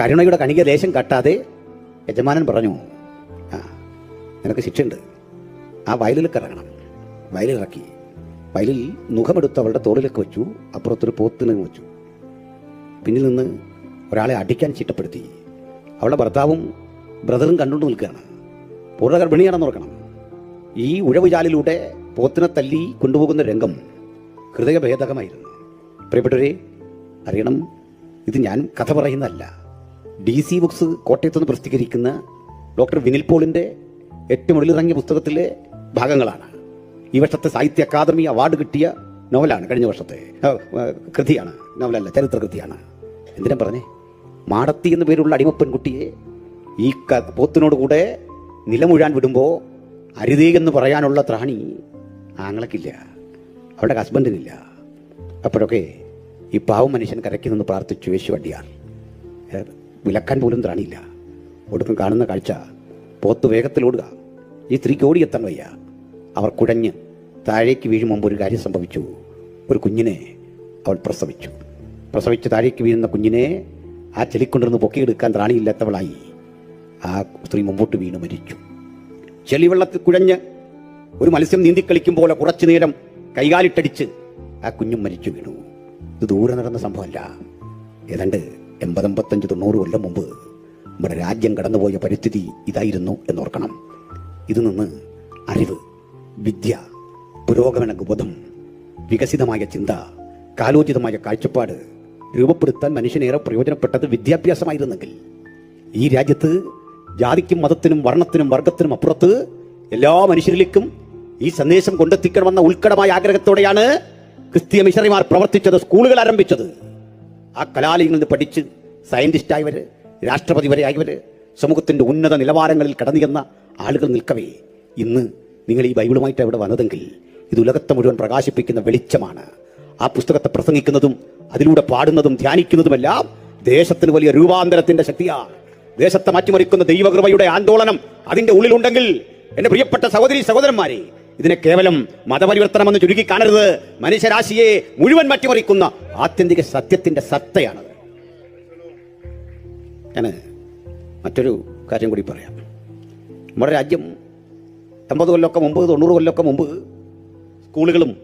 കരുണയുടെ കണിക ലേശം കട്ടാതെ യജമാനൻ പറഞ്ഞു ആ നിനക്ക് ശിക്ഷയുണ്ട്. ആ വയലിലേക്ക് ഇറങ്ങണം. വയലിറക്കി വയലിൽ മുഖമെടുത്ത് അവളുടെ തോളിലേക്ക് വെച്ചു. അപ്പുറത്തൊരു പോത്തിന് വെച്ചു. പിന്നിൽ നിന്ന് ഒരാളെ അടിക്കാൻ ചിട്ടപ്പെടുത്തി. അവളുടെ ഭർത്താവും ബ്രദറും കണ്ടുകൊണ്ട് നിൽക്കുകയാണ്. പൂർണ ഗർഭിണിയാണെന്ന് ഓർക്കണം ഈ ഉഴവുചാലിലൂടെ പോത്തിനെ തല്ലി കൊണ്ടുപോകുന്ന രംഗം ഹൃദയഭേദകമായിരുന്നു. പ്രിയപ്പെട്ടവരെ അറിയണം ഇത് ഞാൻ കഥ പറയുന്നതല്ല. ഡി സി ബുക്സ് കോട്ടയത്ത് നിന്ന് പ്രസിദ്ധീകരിക്കുന്ന ഡോക്ടർ വിനിൽ പോളിന്റെ ഏറ്റവും ഒളിലിറങ്ങിയ പുസ്തകത്തിലെ ഭാഗങ്ങളാണ്. ഈ വർഷത്തെ സാഹിത്യ അക്കാദമി അവാർഡ് കിട്ടിയ നോവലാണ് കഴിഞ്ഞ വർഷത്തെ കൃതിയാണ്. നോവലല്ല ചരിത്ര കൃതിയാണ്. എന്തിനാ പറഞ്ഞേ? മാടത്തി എന്ന പേരുള്ള അടിമ പെൺകുട്ടിയെ ഈ പോത്തിനോട് കൂടെ നിലമുഴാൻ വിടുമ്പോൾ അരുതേ എന്ന് പറയാനുള്ള ത്രാണി ആങ്ങളക്കില്ല അവളുടെ ഹസ്ബൻഡിനില്ല. അപ്പോഴൊക്കെ ഈ പാവം മനുഷ്യൻ കരയ്ക്ക് നിന്ന് പ്രാർത്ഥിച്ചു യേശു വണ്ടിയാർ ഏ, വിലക്കാൻ പോലും ത്രാണിയില്ല. ഒടുക്കം കാണുന്ന കാഴ്ച പോത്ത് വേഗത്തിലോടുക ഈ സ്ത്രീക്ക് ഓടിയെത്താൻ വയ്യ. അവർ കുഴഞ്ഞ് താഴേക്ക് വീഴും മുമ്പ് ഒരു കാര്യം സംഭവിച്ചു. ഒരു കുഞ്ഞിനെ അവൾ പ്രസവിച്ചു. പ്രസവിച്ച് താഴേക്ക് വീഴുന്ന കുഞ്ഞിനെ ആ ചെളിക്കൊണ്ടിരുന്ന് പൊക്കിയെടുക്കാൻ ത്രാണിയില്ലാത്തവളായി ആ സ്ത്രീ മുമ്പോട്ട് വീണ് മരിച്ചു. ചെളിവെള്ളത്തിൽ കുഴഞ്ഞ് ഒരു മത്സ്യം നീന്തിക്കളിക്കും പോലെ കുറച്ചു നേരം കൈകാലിട്ടടിച്ച് ആ കുഞ്ഞും മരിച്ചു വീണു. ഇത് ദൂരെ നടന്ന സംഭവമല്ല. ഏതാണ്ട് എൺപതമ്പത്തഞ്ച് തൊണ്ണൂറ് കൊല്ലം മുമ്പ് നമ്മുടെ രാജ്യം കടന്നുപോയ പരിസ്ഥിതി ഇതായിരുന്നു എന്നോർക്കണം. ഇത് നിന്ന് അറിവ് വിദ്യ പുരോഗമന ബോധം വികസിതമായ ചിന്ത കാലോചിതമായ കാഴ്ചപ്പാട് രൂപപ്പെടുത്താൻ മനുഷ്യനേറെ പ്രയോജനപ്പെട്ടത് വിദ്യാഭ്യാസമായിരുന്നെങ്കിൽ ഈ രാജ്യത്ത് ജാതിക്കും മതത്തിനും വർണത്തിനും വർഗത്തിനും അപ്പുറത്ത് എല്ലാ മനുഷ്യരിലേക്കും ഈ സന്ദേശം കൊണ്ടെത്തിക്കണമെന്ന ഉത്കടമായ ആഗ്രഹത്തോടെയാണ് ക്രിസ്തീയ മിഷണറിമാർ പ്രവർത്തിച്ചത് സ്കൂളുകൾ ആരംഭിച്ചത്. ആ കലാലയങ്ങളിൽ നിന്ന് പഠിച്ച് സയന്റിസ്റ്റായവർ രാഷ്ട്രപതി വരെ ആയവർ സമൂഹത്തിന്റെ ഉന്നത നിലവാരങ്ങളിൽ കടന്നു ചെന്ന ആളുകൾ നിൽക്കവേ. ഇന്ന് നിങ്ങൾ ഈ ബൈബിളുമായിട്ട് അവിടെ വന്നതെങ്കിൽ ഇത് ഉലകത്തെ മുഴുവൻ പ്രകാശിപ്പിക്കുന്ന വെളിച്ചമാണ്. ആ പുസ്തകത്തെ പ്രസംഗിക്കുന്നതും അതിലൂടെ പാടുന്നതും ധ്യാനിക്കുന്നതുമെല്ലാം ദേശത്തിന് വലിയ രൂപാന്തരത്തിന്റെ ശക്തിയാണ്. ദേശത്തെ മാറ്റിമറിക്കുന്ന ദൈവകൃപയുടെ ആന്തോളനം അതിന്റെ ഉള്ളിലുണ്ടെങ്കിൽ എന്റെ പ്രിയപ്പെട്ട സഹോദരി സഹോദരന്മാരെ ഇതിനെ കേവലം മതപരിവർത്തനമെന്ന് ചുരുക്കി കാണരുത്. മനുഷ്യരാശിയെ മുഴുവൻ മാറ്റിമറിക്കുന്ന ആത്യന്തിക സത്യത്തിന്റെ സത്തയാണത്. ഞാൻ മറ്റൊരു കാര്യം കൂടി പറയാം. നമ്മുടെ രാജ്യം എൺപത് കൊല്ലമൊക്കെ മുമ്പ് തൊണ്ണൂറ് കൊല്ലമൊക്കെ മുമ്പ് സ്കൂളുകളും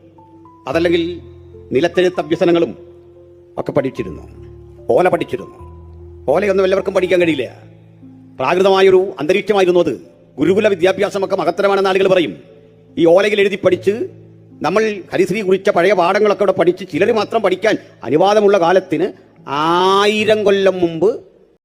അതല്ലെങ്കിൽ നിലത്തെഴുത്ത് അഭ്യസനങ്ങളും ഒക്കെ പഠിച്ചിരുന്നു. ഓല പഠിച്ചിരുന്നു. ഓലയൊന്നും എല്ലാവർക്കും പഠിക്കാൻ കഴിയില്ല. പ്രാകൃതമായൊരു അന്തരീക്ഷമായിരുന്നു അത്. ഗുരുകുല വിദ്യാഭ്യാസമൊക്കെ മഹത്തരമാണെന്ന് ആളുകൾ പറയും. ഈ ഓലയിൽ എഴുതി പഠിച്ച് നമ്മൾ ഹരിശ്രീ കുറിച്ച പഴയ പാഠങ്ങളൊക്കെ ഇവിടെ പഠിച്ച് ചിലർ മാത്രം പഠിക്കാൻ അനുവാദമുള്ള കാലത്തിന് ആയിരം കൊല്ലം മുമ്പ്